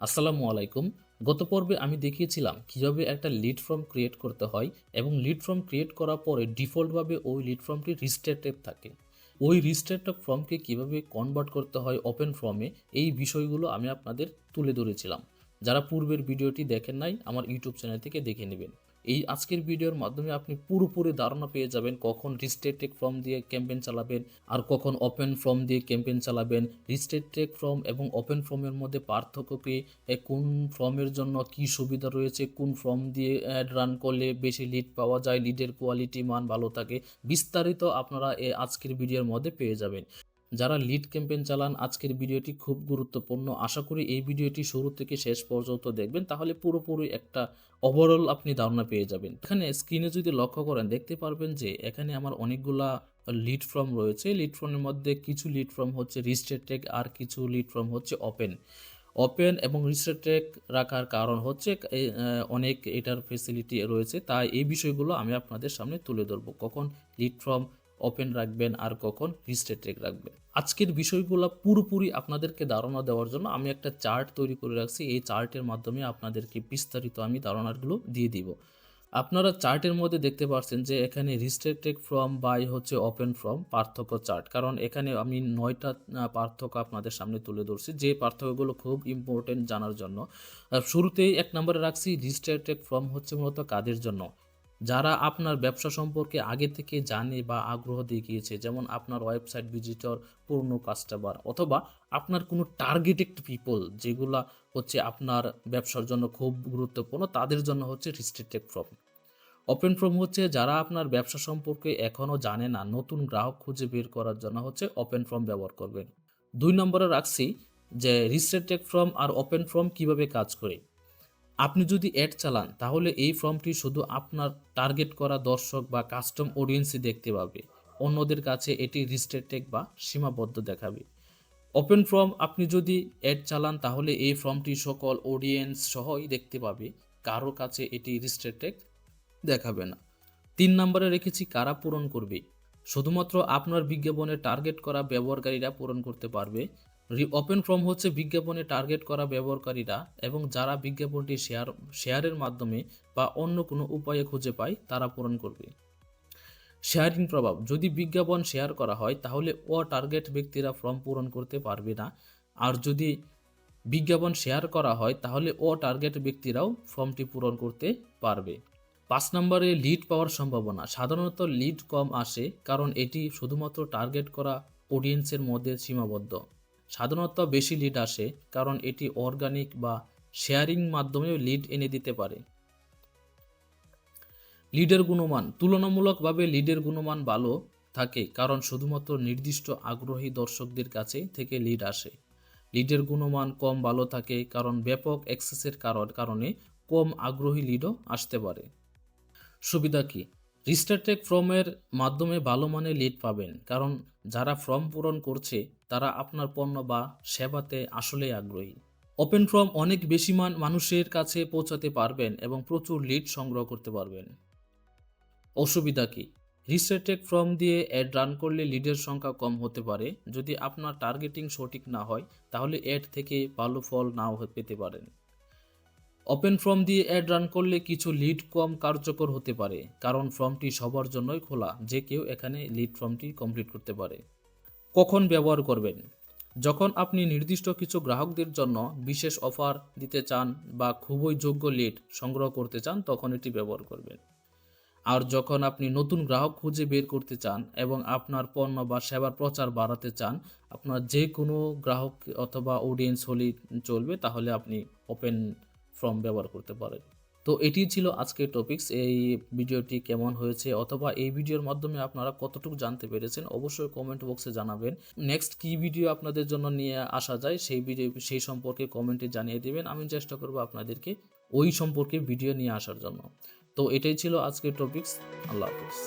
আসসালামু আলাইকুম। গত পর্বে আমি দেখিয়েছিলাম কীভাবে একটা লিড ফর্ম ক্রিয়েট করতে হয় এবং লিড ফর্ম ক্রিয়েট করার পরে ডিফল্টভাবে ওই লিড ফর্মটি রিস্টেটেড থাকে। ওই রিস্টেটেড ফর্মকে কীভাবে কনভার্ট করতে হয় ওপেন ফর্মে এই বিষয়গুলো আমি আপনাদের তুলে ধরেছিলাম। যারা পূর্বের ভিডিওটি দেখেন নাই, আমার ইউটিউব চ্যানেল থেকে দেখে নেবেন। এই আজকের ভিডিওর মাধ্যমে আপনি পুরোপুরি ধারণা পেয়ে যাবেন কখন রিস্টেটেড ফর্ম দিয়ে ক্যাম্পেন চালাবেন আর কখন ওপেন ফর্ম দিয়ে ক্যাম্পেন চালাবেন। রিস্টেটেড ফর্ম এবং ওপেন ফর্মের মধ্যে পার্থক্য কি? কোন ফর্মের জন্য কি সুবিধা রয়েছে? কোন ফর্ম দিয়ে অ্যাড রান করলে বেশি লিড পাওয়া যায়? লিডের কোয়ালিটি মান ভালো থাকে? বিস্তারিত আপনারা এই আজকের ভিডিওর মধ্যে পেয়ে যাবেন। যারা লিড ক্যাম্পেইন চালান, আজকের ভিডিওটি খুব গুরুত্বপূর্ণ। আশা করি এই ভিডিওটি শুরু থেকে শেষ পর্যন্ত দেখবেন, তাহলে পুরোপুরি একটা ওভারঅল আপনি ধারণা পেয়ে যাবেন। এখানে স্ক্রিনে যদি লক্ষ্য করেন, দেখতে পারবেন যে এখানে আমার অনেকগুলা লিড ফর্ম রয়েছে। লিড ফর্মের মধ্যে কিছু লিড ফর্ম হচ্ছে রিস্ট্রেটেক আর কিছু লিড ফর্ম হচ্ছে ওপেন ওপেন এবং রিস্ট্রেটেক রাখার কারণ হচ্ছে অনেক এটার ফেসিলিটি রয়েছে। তাই এই বিষয়গুলো আমি আপনাদের সামনে তুলে ধরবো। কখন লিড ফর্ম ওপেন রাখবেন আর কখন রিস্ট্রেটেক রাখবেন। আজকের বিষয়গুলো পুরোপুরি আপনাদেরকে ধারণা দেওয়ার জন্য আমি একটা চার্ট তৈরি করে রাখছি। এই চার্টের মাধ্যমে আপনাদেরকে বিস্তারিত আমি ধারণাগুলো দিয়ে দিব। আপনারা চার্টের মধ্যে দেখতে পাচ্ছেন যে এখানে রিস্ট্রেটেড ফ্রম বাই হচ্ছে ওপেন ফ্রম পার্থক্য চার্ট কারণ এখানে আমি নয়টা পার্থক্য আপনাদের সামনে তুলে ধরছি। যে পার্থক্যগুলো খুব ইম্পর্টেন্ট জানার জন্য। শুরুতেই এক নম্বরে রাখছি রিস্ট্রেটেড ফ্রম হচ্ছে মূলত কাদের জন্য? যারা আপনার ব্যবসা সম্পর্কে আগে থেকে জানে বা আগ্রহ দেখিয়েছে, যেমন আপনার ওয়েবসাইট ভিজিটর পুরনো কাস্টমার অথবা আপনার কোনো টার্গেটেড পিপল যেগুলা হচ্ছে আপনার ব্যবসার জন্য খুব গুরুত্বপূর্ণ, তাদের জন্য হচ্ছে রিস্ট্রিক্টেড ফর্ম ওপেন ফর্ম হচ্ছে যারা আপনার ব্যবসা সম্পর্কে এখনও জানে না, নতুন গ্রাহক খুঁজে বের করার জন্য হচ্ছে ওপেন ফর্ম ব্যবহার করবেন। দুই নম্বরে রাখছি যে রিস্ট্রিক্টেড ফর্ম আর ওপেন ফর্ম কীভাবে কাজ করে। আপনি যদি অ্যাড চালান, তাহলে এই ফর্মটি শুধু আপনার টার্গেট করা দর্শক বা কাস্টম অডিয়েন্সই দেখতে পাবে। অন্যদের কাছে এটি রিস্ট্রিক্টেড বা সীমাবদ্ধ দেখাবে। ওপেন ফর্ম আপনি যদি অ্যাড চালান, তাহলে এই ফর্মটি সকল অডিয়েন্স সহই দেখতে পাবে। কারও কাছে এটি রিস্ট্রিক্টেড দেখাবে না। তিন নম্বরে রেখেছি, কারা পূরণ করবে? শুধুমাত্র আপনার বিজ্ঞাপনে টার্গেট করা ব্যবহারকারীরা পূরণ করতে পারবে। ওপেন ফর্ম হচ্ছে বিজ্ঞাপনে টার্গেট করা ব্যবহারকারীরা এবং যারা বিজ্ঞাপনটি শেয়ার শেয়ারের মাধ্যমে বা অন্য কোনো উপায়ে খুঁজে পায়, তারা পূরণ করবে। শেয়ারিং প্রভাব, যদি বিজ্ঞাপন শেয়ার করা হয়, তাহলে ও টার্গেট ব্যক্তিরা ফর্ম পূরণ করতে পারবে না। আর যদি বিজ্ঞাপন শেয়ার করা হয়, তাহলে ও টার্গেট ব্যক্তিরাও ফর্মটি পূরণ করতে পারবে। পাঁচ নম্বরে লিড পাওয়ার সম্ভাবনা। সাধারণত লিড কম আসে, কারণ এটি শুধুমাত্র টার্গেট করা অডিয়েন্সের মধ্যে সীমাবদ্ধ। সাধারণত বেশি লিড আসে কারণ এটি অর্গানিক বা শেয়ারিং মাধ্যমেও লিড এনে দিতে পারে। লিডের গুণমান তুলনামূলকভাবে লিডের গুণমান ভালো থাকে কারণ শুধুমাত্র নির্দিষ্ট আগ্রহী দর্শকদের কাছে থেকে লিড আসে। লিডের গুণমান কম ভালো থাকে কারণ ব্যাপক অ্যাক্সেসের কারণ কম আগ্রহী লিডও আসতে পারে। সুবিধা কি? রিস্টারটেক ফর্মের মাধ্যমে ভালো মানের লিড পাবেন। কারণ যারা ফর্ম পূরণ করছে, তারা আপনার পণ্য বা সেবাতে আসলেই আগ্রহী। ওপেন ফর্ম অনেক বেশি মান মানুষের কাছে পৌঁছাতে পারবেন এবং প্রচুর লিড সংগ্রহ করতে পারবেন। অসুবিধা কি? রিস্টারটেক ফর্ম দিয়ে অ্যাড রান করলে লিডের সংখ্যা কম হতে পারে। যদি আপনার টার্গেটিং সঠিক না হয়, তাহলে অ্যাড থেকে ভালো ফল নাও পেতে পারেন। ওপেন ফর্ম দিয়ে অ্যাড রান করলে কিছু লিড কম কার্যকর হতে পারে, কারণ ফর্মটি সবার জন্যই খোলা, যে কেউ এখানে লিড ফর্মটি কমপ্লিট করতে পারে। কখন ব্যবহার করবেন? যখন আপনি নির্দিষ্ট কিছু গ্রাহকদের জন্য বিশেষ অফার দিতে চান বা খুবই যোগ্য লিড সংগ্রহ করতে চান, তখন এটি ব্যবহার করবেন। আর যখন আপনি নতুন গ্রাহক খুঁজে বের করতে চান এবং আপনার পণ্য বা সেবার প্রচার বাড়াতে চান, আপনার যে কোনো গ্রাহক অথবা অডিয়েন্স হলেই চলবে, তাহলে আপনি ওপেন ফর্ম ব্যবহার করতে পারেন। তো এটি ছিল আজকের টপিকস এই ভিডিওটি কেমন হয়েছে অথবা এই ভিডিওর মাধ্যমে আপনারা কতটুকু জানতে পেরেছেন অবশ্যই কমেন্ট বক্সে জানাবেন। নেক্সট কি ভিডিও আপনাদের জন্য নিয়ে আসা যায় সেই ভিডিও সেই সম্পর্কে কমেন্টে জানিয়ে দেবেন। আমি চেষ্টা করব আপনাদেরকে ওই সম্পর্কে ভিডিও নিয়ে আসার জন্য। তো এটাই ছিল আজকের টপিকস আল্লাহ হাফিজ।